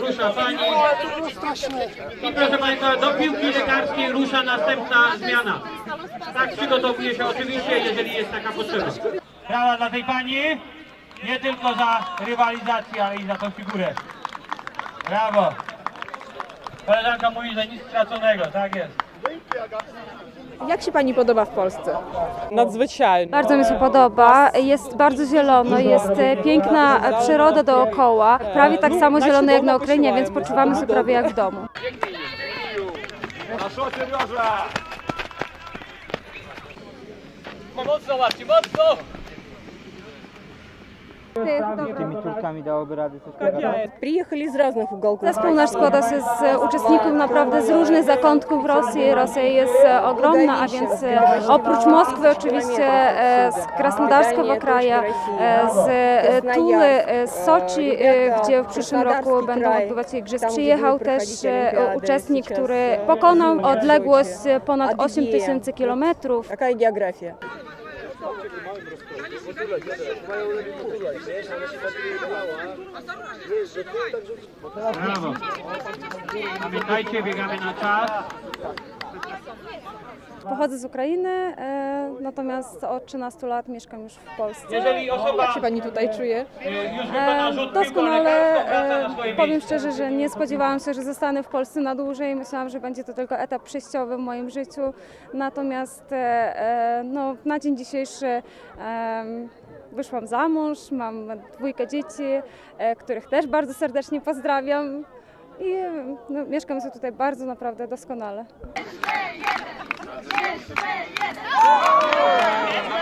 Rusza pani. I proszę Państwa, do piłki lekarskiej rusza następna zmiana. Tak przygotowuje się oczywiście, jeżeli jest taka potrzeba. Brawa dla tej pani. Nie tylko za rywalizację, ale i za tą figurę. Brawo. Koleżanka mówi, że nic straconego, tak jest. Jak się Pani podoba w Polsce? Nadzwyczajnie. Bardzo mi się podoba. Jest bardzo zielono, jest e, piękna przyroda dookoła. Prawie tak samo zielono jak na Ukrainie, więc poczuwamy się prawie jak w domu. Mocno łapcie, mocno! Приехали из разных уголков. Zespół nasz składa się z e, uczestników naprawdę z różnych zakątków Rosji. Rosja jest e, ogromna, a więc e, oprócz Moskwy oczywiście e, z Krasnodarskiego kraju, e, z e, Tuły, e, z Soczi, e, gdzie w przyszłym roku będą odbywać się igrzyska. Przyjechał też e, uczestnik, który pokonał odległość e, ponad 8 tysięcy kilometrów. Какая география? Brawo. Pamiętajcie, biegamy na czas. Pochodzę z Ukrainy, e, natomiast od 13 lat mieszkam już w Polsce. Jeżeli osoba Jak się Pani tutaj czuje? e, E, Doskonale. E, powiem szczerze, że nie spodziewałam się, że zostanę w Polsce na dłużej. Myślałam, że będzie to tylko etap przejściowy w moim życiu. Natomiast no, na dzień dzisiejszy wyszłam za mąż, mam dwójkę dzieci, e, których też bardzo serdecznie pozdrawiam i no, mieszkam sobie tutaj bardzo naprawdę doskonale. Jeszcze jeden! Jeszcze jeden!